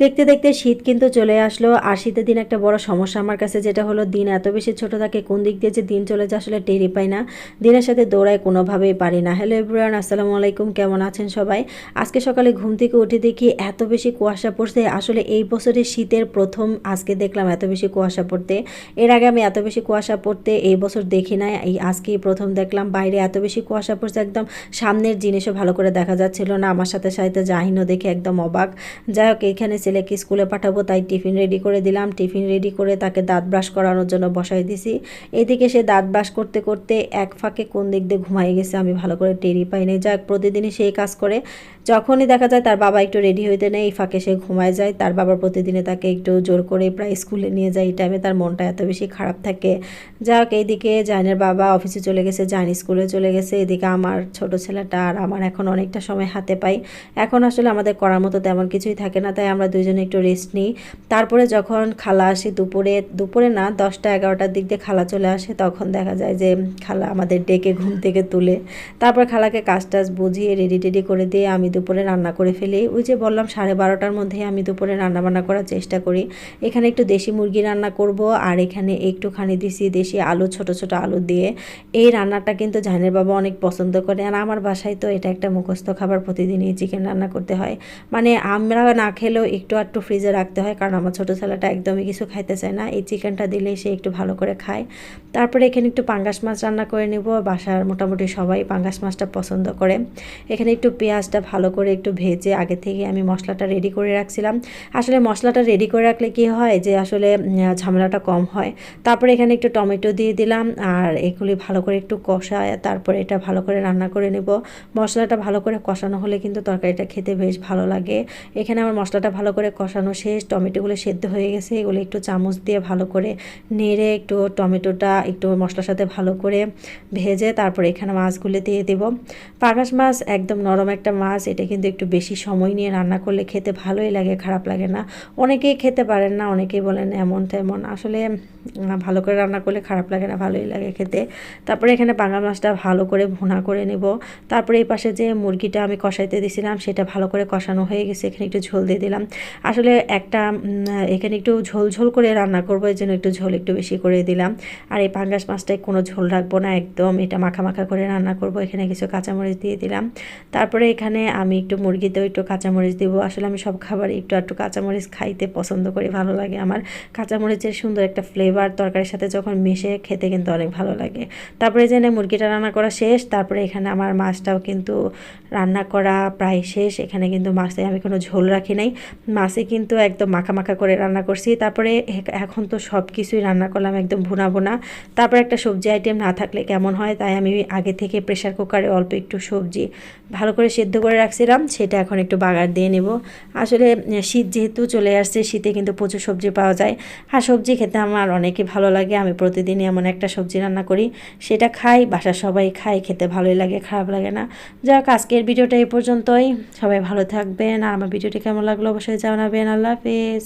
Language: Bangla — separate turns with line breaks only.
দেখতে দেখতে শীত কিন্তু চলে আসলো। আর শীতের দিন একটা বড় সমস্যা আমার কাছে, যেটা হলো দিন এত বেশি ছোট থাকে, কোন দিক দিয়ে যে দিন চলে যায় আসলে টেরি পাই না। দিনের সাথে দৌড়ায় কোনোভাবেই পারি না। হ্যালো এভরিওয়ান আসসালামু আলাইকুম, কেমন আছেন সবাই? আজকে সকালে ঘুম থেকে উঠে দেখি এত বেশি কুয়াশা পড়ছে। আসলে এই বছরের শীতের প্রথম আজকে দেখলাম এত বেশি কুয়াশা পড়তে। এর আগে আমি এত বেশি কুয়াশা পড়তে এই বছর দেখি নাই। এই আজকেই প্রথম দেখলাম, বাইরে এত বেশি কুয়াশা পড়ছে একদম সামনের জিনিসও ভালো করে দেখা যাচ্ছিল না। আমার সাথে সাথে জাহিনও দেখে একদম অবাক। যাই হোক এইখানে ছেলেকে স্কুলে পাঠাবো, তাই টিফিন রেডি করে দিলাম। টিফিন রেডি করে তাকে দাঁত ব্রাশ করানোর জন্য বসাই দিছি। এদিকে সে দাঁত ব্রাশ করতে করতে এক ফাঁকে কোন দিক দিয়ে ঘুমাই গেছে আমি ভালো করে টেরি পাই নাই। যাক, প্রতিদিনই সেই কাজ করে। যখনই দেখা যায় তার বাবা একটু রেডি হইতে নেই, এই ফাঁকে সে ঘুমায় যায়। তার বাবা প্রতিদিনে তাকে একটু জোর করে প্রায় স্কুলে নিয়ে যায়। এই টাইমে তার মনটা এত বেশি খারাপ থাকে। যাক, এইদিকে জাইনের বাবা অফিসে চলে গেছে, জাইন স্কুলে চলে গেছে। এদিকে আমার ছোট ছেলেটা আর আমার এখন অনেকটা সময় হাতে পাই। এখন আসলে আমাদের করার মতো তেমন কিছুই থাকে না, তাই আমরা দুজনে একটু রেস্ট নিই। তারপরে যখন খালা আসে দুপুরে দুপুরে না, দশটা, এগারোটার দিক দিয়ে খালা চলে আসে, তখন দেখা যায় যে খালা আমাদের ডেকে ঘুম থেকে তুলে। তারপর খালাকে কাজ টাজ বুঝিয়ে রেডি টেডি করে দিয়ে আমি দুপুরে রান্না করে ফেলি। ওই যে বললাম, সাড়ে বারোটার মধ্যে আমি দুপুরে রান্না বান্না করার চেষ্টা করি। এখানে একটু দেশি মুরগি রান্না করব, আর এখানে একটুখানি দিছি দেশি আলু, ছোট ছোট আলু দিয়ে। এই রান্নাটা কিন্তু জাহানের বাবা অনেক পছন্দ করে, আর আমার বাসায় তো এটা একটা মুখস্থ খাবার প্রতিদিনই চিকেন রান্না করতে হয়। মানে আমরা না খেলেও একটু একটু ফ্রিজে রাখতে হয়, কারণ আমার ছোটো ছেলেটা একদমই কিছু খাইতে চায় না। এই চিকেনটা দিলে সে একটু ভালো করে খায়। তারপরে এখানে একটু পাঙ্গাস মাছ রান্না করে নেব। বাসার মোটামুটি সবাই পাঙ্গাস মাছটা পছন্দ করে। এখানে একটু পেঁয়াজটা ভালো করে একটু ভেজে আগে থেকে আমি মশলাটা রেডি করে রাখছিলাম। আসলে মশলাটা রেডি করে রাখলে কি হয় যে, আসলে ঝামেলাটা কম হয়। তারপরে এখানে একটু টমেটো দিয়ে দিলাম আর এগুলি ভালো করে একটু কষায় তারপরে এটা ভালো করে রান্না করে নেব। মশলাটা ভালো করে কষানো হলে কিন্তু তরকারিটা খেতে বেশ ভালো লাগে। এখানে আমার মশলাটা ভালো করে কষানো শেষ, টমেটোগুলো সেদ্ধ হয়ে গেছে, এগুলো একটু চামচ দিয়ে ভালো করে নেড়ে একটু টমেটোটা একটু মশলার সাথে ভালো করে ভেজে তারপরে এখানে মাছগুলো দিয়ে দেবো। পাঙাশ মাছ একদম নরম একটা মাছ, এটা কিন্তু একটু বেশি সময় নিয়ে রান্না করলে খেতে ভালোই লাগে, খারাপ লাগে না। অনেকেই খেতে পারেন না, অনেকেই বলেন এমন তেমন। আসলে ভালো করে রান্না করলে খারাপ লাগে না, ভালোই লাগে খেতে। তারপরে এখানে বাঙাল মাছটা ভালো করে ভুনা করে নেব। তারপরে এই পাশে যে মুরগিটা আমি কষাইতে দিয়েছিলাম সেটা ভালো করে কষানো হয়ে গেছে, এখানে একটু ঝোল দিয়ে দিলাম। আসলে একটা এখানে একটু ঝোল ঝোল করে রান্না করব এই জন্য একটু ঝোল একটু বেশি করে দিলাম। আর এই পাঙ্গাস মাছটায় কোনো ঝোল রাখব না, একদম এটা মাখা মাখা করে রান্না করব। এখানে কিছু কাঁচামরিচ দিয়ে দিলাম। তারপরে এখানে আমি একটু মুরগিতেও একটু কাঁচামরিচ দিব। আসলে আমি সব খাবারে একটু একটু কাঁচামরিচ খাইতে পছন্দ করি, ভালো লাগে আমার। কাঁচামরিচের সুন্দর একটা ফ্লেভার তরকারির সাথে যখন মিশে খেতে কিন্তু অনেক ভালো লাগে। তারপরে জেনে মুরগিটা রান্না করা শেষ। তারপরে এখানে আমার মাছটাও কিন্তু রান্না করা প্রায় শেষ। এখানে কিন্তু মাছে আমি কোনো ঝোল রাখি নাই। মাছে কিন্তু একদম মাখা মাখা করে রান্না করছি। তারপরে এখন তো সব কিছুই রান্না করলাম একদম ভুনা ভুনা। তারপরে একটা সবজি আইটেম না থাকলে কেমন হয়, তাই আমি আগে থেকে প্রেশার কুকারে অল্প একটু সবজি ভালো করে সেদ্ধ করে রাখছিলাম, সেটা এখন একটু বাগার দিয়ে নেব। আসলে, শীত যেহেতু চলে আসছে, শীতে কিন্তু প্রচুর সবজি পাওয়া যায়। আর সবজি খেতে আমার অনেকই ভালো লাগে, আমি প্রতিদিনই এমন একটা সবজি রান্না করি, সেটা খাই বাসা সবাই খাই খেতে ভালোই লাগে, খারাপ লাগে না। যাক, আজকের ভিডিওটা এই পর্যন্তই। সবাই ভালো থাকবেন, আর আমার ভিডিওটি কেমন লাগল অবশ্যই জানাবেন আল্লাহ হাফেজ